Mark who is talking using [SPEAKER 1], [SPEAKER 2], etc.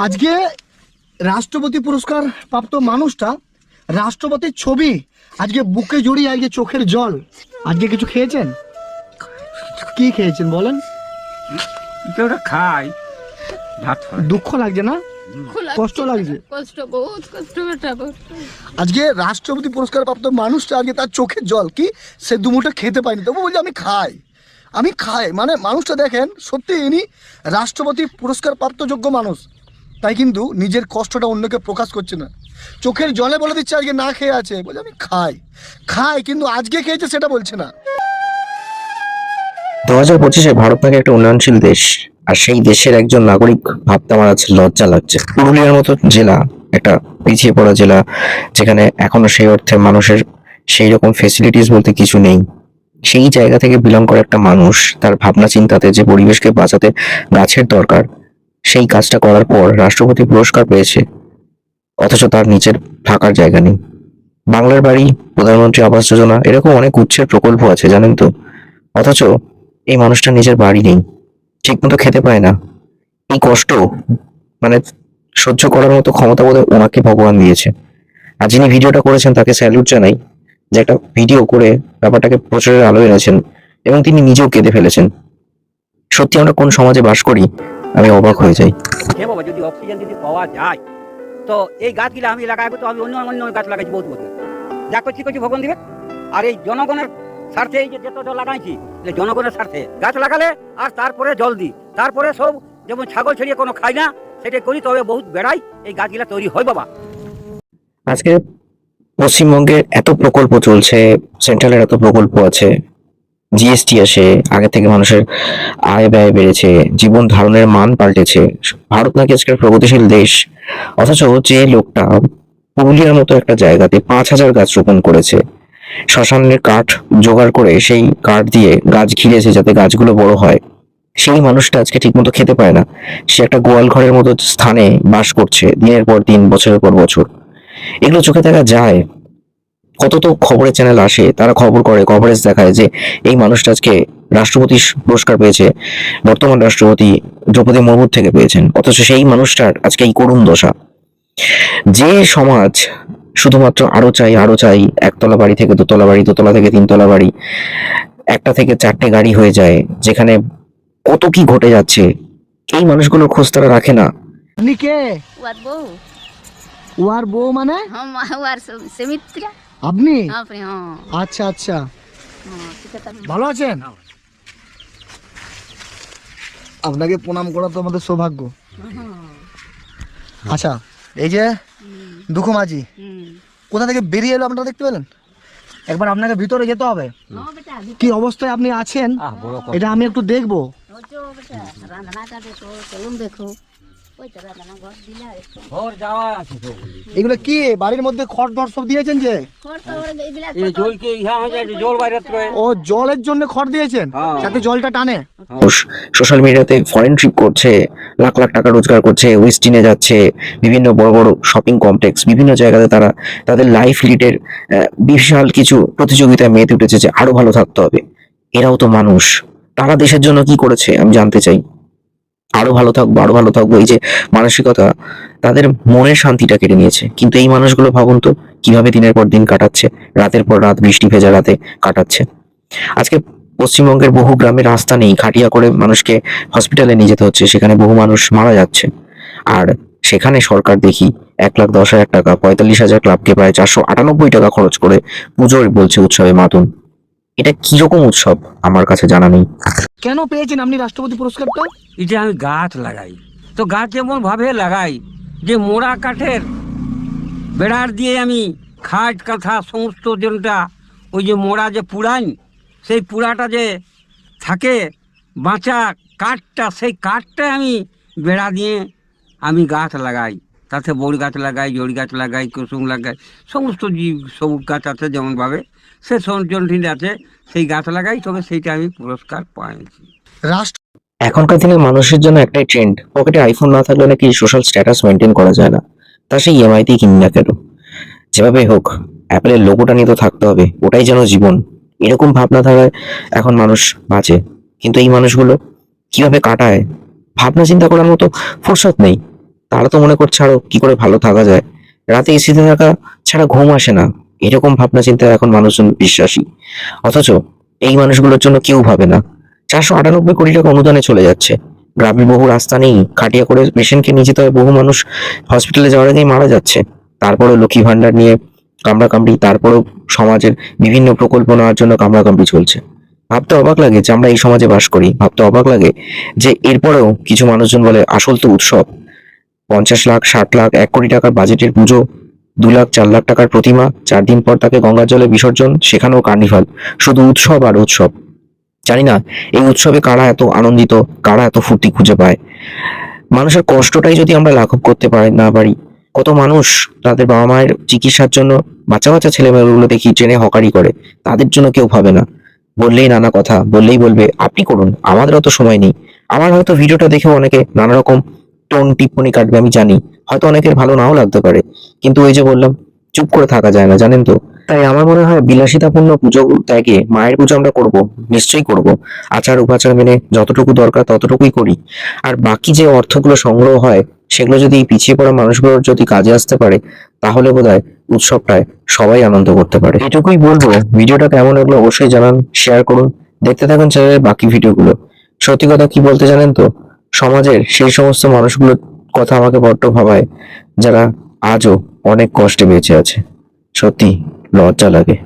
[SPEAKER 1] আজকে রাষ্ট্রপতি পুরস্কার প্রাপ্ত মানুষটা রাষ্ট্রপতির ছবি আজকে বুকে জড়িয়ে আজকে চোখের জল। আজকে কিছু খেয়েছেন? কি খেয়েছেন বলেন?
[SPEAKER 2] ওটা খাই। ভাত
[SPEAKER 1] দুঃখ লাগছে না? কষ্ট লাগছে।
[SPEAKER 3] কষ্ট বহুত কষ্ট।
[SPEAKER 1] আজকে রাষ্ট্রপতি পুরস্কার প্রাপ্ত মানুষটা আজকে তার চোখের জল। কি? সে দুমুঠো খেতে পায়নি। তবু বলছে আমি খাই। আমি খাই। মানে মানুষটা দেখেন সত্যি ইনি রাষ্ট্রপতি পুরস্কার প্রাপ্ত যোগ্য মানুষ। তাই কিন্তু নিজের কষ্টটা অন্যকে প্রকাশ করছে না। চোখের জলে বলে দিচ্ছে, আজকে না খেয়ে আছে। বলে, আমি খাই। খাই, কিন্তু আজকে খেয়েছে সেটা বলছে না।
[SPEAKER 4] দু হাজার পঁচিশে ভারত নাকি একটা উন্নয়নশীল দেশ, আর সেই দেশের একজন নাগরিক ভাবতে আমার আজ লজ্জা লাগছে। পুরুলিয়ার মতো জেলা, একটা পিছিয়ে পড়া জেলা, যেখানে এখনও সেই অর্থে মানুষের সেই রকম ফেসিলিটিস বলতে কিছু নেই। সেই জায়গা থেকে বিলং করে একটা মানুষ, তার ভাবনা চিন্তাতে যে পরিবেশকে বাঁচাতে গাছের দরকার সেই কাজটা করার পর রাষ্ট্রপতি পুরস্কার পেয়েছে। অথচ তার নিচের থাকার জায়গা নেই। বাংলার বাড়ি, প্রধানমন্ত্রী আবাস যোজনা, এরকম অনেক উচ্ছের প্রকল্প আছে, জানেন তো। অথচ এই মানুষটা নিজের বাড়ি নেই ঠিক মতো খেতে পায় না। এই কষ্ট মানে সহ্য করার মতো ক্ষমতা বোধ ওনাকে ভগবান দিয়েছে। আর যিনি ভিডিওটা করেছেন, তাকে স্যালুট জানাই যে একটা ভিডিও করে ব্যাপারটাকে প্রচারের আলো এনেছেন এবং তিনি নিজেও কেঁদে ফেলেছেন। সত্যি আমরা কোন সমাজে বাস করি আমি অবাক হয়ে যাই।
[SPEAKER 2] হে বাবা যদি অক্সিজেন যদি পাওয়া যায় তো এই গাছগুলো আমি লাগাবো তো আমি অন্য অন্য গাছ লাগাইছি বহুত বছর। যা করছি করছি ভগবান দিবে। আর এই জনগণের স্বার্থে এই যে যতটা লাগাইছি জনগণের স্বার্থে। গাছ লাগালে আর তারপরে জল দিই। তারপরে সব যেমন ছাগল ছেড়িয়ে কোনো খাই না সেটা করি তবে বহুত বেড়াই এই গাছগুলা তৈরি হয় বাবা।
[SPEAKER 4] আজকে পশ্চিমবঙ্গের এত প্রকল্প চলছে সেন্ট্রালের এত প্রকল্প আছে জিএসটি আসে, আগে থেকে মানুষের আয় ব্যয় বেড়েছে, জীবন ধারণের মান পাল্টেছে। ভারত নাকি আজকের প্রগতিশীল দেশ। অথচ যে লোকটা পুরুলিয়ার মতো একটা জায়গাতে পাঁচ হাজার গাছ রোপণ করেছে। শ্মশানের কাঠ জোগাড় করে সেই কাঠ দিয়ে গাছ ঘিরেছে যাতে গাছগুলো বড় হয়। সেই মানুষটা আজকে ঠিকমতো খেতে পায় না। সে একটা গোয়াল ঘরের মতো স্থানে বাস করছে দিনের পর দিন, বছরের পর বছর। এগুলো চোখে দেখা যায় কত তো খবরের চ্যানেল আসে তারা খবর করে কভারেজ দেখায় যে এই মানুষটা আজকে রাষ্ট্রপতি পুরস্কার পেয়েছে বর্তমান রাষ্ট্রপতি দ্রৌপদী মুর্মুর থেকে পেয়েছেন অথচ সেই মানুষটার আজকে এই করুণ দশা। যে সমাজ শুধুমাত্র আরও চাই আরও চাই একতলা বাড়ি থেকে দোতলা বাড়ি দোতলা থেকে তিনতলা বাড়ি একটা থেকে চারটে গাড়ি হয়ে যায় যেখানে কত কি ঘটে যাচ্ছে এই মানুষগুলোর খোঁজ তারা রাখে না।
[SPEAKER 3] ওয়ার বউ।
[SPEAKER 1] মানে?
[SPEAKER 3] ওয়ার সেমিত্রা
[SPEAKER 1] আপনি?
[SPEAKER 3] আপনি হ্যাঁ।
[SPEAKER 1] আচ্ছা আচ্ছা।
[SPEAKER 3] হ্যাঁ
[SPEAKER 1] ভালো আছেন? আপনাকে প্রণাম করা তো আমাদের সৌভাগ্য। আচ্ছা এই যে দুঃখ মাঝি কোথা থেকে বেরিয়ে এলো আপনারা দেখতে পেলেন? একবার আপনাকে ভিতরে যেতে হবে।
[SPEAKER 3] হ্যাঁ
[SPEAKER 1] কি অবস্থায় আপনি আছেন? এটা আমি একটু দেখব।
[SPEAKER 3] দেখো।
[SPEAKER 1] এগুলো কি বাড়ির মধ্যে খড় সব দিয়েছেন যে?
[SPEAKER 2] হয়ে
[SPEAKER 1] ও জলের জন্য খড় দিয়েছেন?
[SPEAKER 2] হ্যাঁ।
[SPEAKER 1] যাতে জলটা টানে।
[SPEAKER 4] সোশ্যাল মিডিয়াতে ফরেন ট্রিপ করছে লাখ লাখ টাকা রোজগার করছে ওয়েস্টিনে যাচ্ছে বিভিন্ন বড় বড় শপিং কমপ্লেক্স বিভিন্ন জায়গাতে তারা তাদের লাইফ লিডের বিশাল কিছু প্রতিযোগিতায় মেতে উঠেছে যে আরও ভালো থাকতে হবে। এরাও তো মানুষ। তারা দেশের জন্য কি করেছে আমি জানতে চাই। আরও ভালো থাকব আরও ভালো থাকব। এই যে মানসিকতা, তাদের মনের শান্তিটা কেড়ে নিয়েছে। কিন্তু এই মানুষগুলো ভাবুন তো, কীভাবে দিনের পর দিন কাটাচ্ছে? রাতের পর রাত বৃষ্টি ভেজা রাতে কাটাচ্ছে। আজকে পশ্চিমবঙ্গের বহু গ্রামে রাস্তা নেই, খাটিয়া করে মানুষকে হসপিটালে নিয়ে যেতে হচ্ছে, সেখানে বহু মানুষ মারা যাচ্ছে। আর সেখানে সরকার দেখি, এক লাখ দশ হাজার টাকা, পঁয়তাল্লিশ হাজার ক্লাবকে প্রায় চারশো আটানব্বই টাকা খরচ করে পুজোর বলছে উৎসবে মাতুন। এটা কীরকম উৎসব? আমার কাছে জানা নেই।
[SPEAKER 1] কেন পেয়েছেন আপনি রাষ্ট্রপতি পুরস্কারটা?
[SPEAKER 2] এই যে আমি গাছ লাগাই। তো গাছ এমন ভাবে লাগাই যে মোড়া কাঠের বেড়ার দিয়ে আমি খাট কাঁথা সমস্ত জনটা ওই যে মোড়া যে পুরাই সেই পুরাটা যে থাকে বাঁচা কাঠটা সেই কাঠটা আমি বেড়া দিয়ে আমি গাছ লাগাই। তাতে বড় গাছ লাগাই জড়ি গাছ লাগাই কুসুম লাগাই সমস্ত জীব সবুজ গাছ আছে যেমনভাবে। সে সঞ্চলটি আছে সেই গাছ লাগাই তবে সেইটা আমি পুরস্কার পাইছি।
[SPEAKER 1] রাষ্ট্র
[SPEAKER 4] এখনকার দিনে মানুষের জন্য একটাই ট্রেন্ড পকেটে আইফোন না থাকলে নাকি সোশ্যাল স্ট্যাটাস মেনটেন করা যায় না। তা সেই ইএমআইতেই কিনি না কেন? যেভাবে হোক অ্যাপেলের লোগোটা নিয়ে তো থাকতে হবে ওটাই যেন জীবন। এরকম ভাবনা থাকায় এখন মানুষ বাঁচে। কিন্তু এই মানুষগুলো কীভাবে কাটায়? ভাবনা চিন্তা করার মতো ফুরসত নেই। তারা তো মনে করছে আরও কি করে ভালো থাকা যায়। রাতে এসিতে থাকা ছাড়া ঘুম আসে না। এরকম ভাবনা চিন্তা এখন মানুষজন বিশ্বাসী। অথচ এই মানুষগুলোর জন্য কেউ ভাবে না। চারশো আটানব্বই কোটি টাকা অনুদানে চলে যাচ্ছে। গ্রামে বহু রাস্তা নেই। খাটিয়া করে পেশেন্টকে নিয়ে যেতে হয়। বহু মানুষ হসপিটালে যাওয়ার আগেই মারা যাচ্ছে। তারপরে লক্ষ্মী ভান্ডার নিয়ে কামড়াকামড়ি, তারপরেও সমাজের বিভিন্ন প্রকল্প নেওয়ার জন্য কামড়াকামড়ি চলছে। ভাবতে অবাক লাগে যে আমরা এই সমাজে বাস করি। ভাবতে অবাক লাগে যে এরপরেও কিছু মানুষজন বলে, আসল তো উৎসব। পঞ্চাশ লাখ, ষাট লাখ, এক কোটি টাকার বাজেটের পুজো, দু লাখ, চার লাখ টাকার প্রতিমা, চার দিন পর তাকে গঙ্গার জলে বিসর্জন, সেখানেও কার্নিভাল। শুধু উৎসব আর উৎসব। জানি না, এই উৎসবে কারা এত আনন্দিত, কারা এত ফুর্তি খুঁজে পায়? মানুষের কষ্টটাই যদি আমরা লাঘব করতে পারি, না পারি, কত মানুষ তাদের বাবা মায়ের চিকিৎসার জন্য বাচ্চা বাচ্চা ছেলেমেয়েগুলো দেখি ট্রেনে হকারি করে, তাদের জন্য কেউ ভাবে না। বললেই নানা কথা, বললেই বলবে, আপনি করুন আমাদের অত সময় নেই। আমার হয়তো ভিডিওটা দেখেও অনেকে নানা রকম টোন টিপ্পনি কাটবে, আমি জানি। হয়তো অনেকের ভালো নাও লাগতে পারে। কিন্তু ওই যে বললাম, চুপ করে থাকা যায় না, জানেন তো? তাই আমার মনে হয় বিলাসিতাপূর্ণ পুজো ত্যাগে মায়ের পুজো আমরা করব, নিশ্চয়ই করব। আচার উপাচার মেনে যতটুকু দরকার ততটুকুই করি। আর বাকি যে অর্থগুলো সংগ্রহ হয়, সেগুলো যদি পিছিয়ে পড়া মানুষগুলোর যদি কাজে আসতে পারে, তাহলে বোধহয় উৎসবটায় সবাই আনন্দ করতে পারে। এটুকুই বলব, ভিডিওটা কেমন লাগল অবশ্যই জানান শেয়ার করুন। দেখতে থাকুন চ্যানেলের বাকি ভিডিওগুলো। সত্যি কথা কি বলতে জানেন তো? সমাজের সেই সমস্ত মানুষগুলোর কথা আমাকে বড্ড ভাবায়, যারা আজও অনেক কষ্টে বেঁচে আছে। সত্যি লজ্জা লাগে।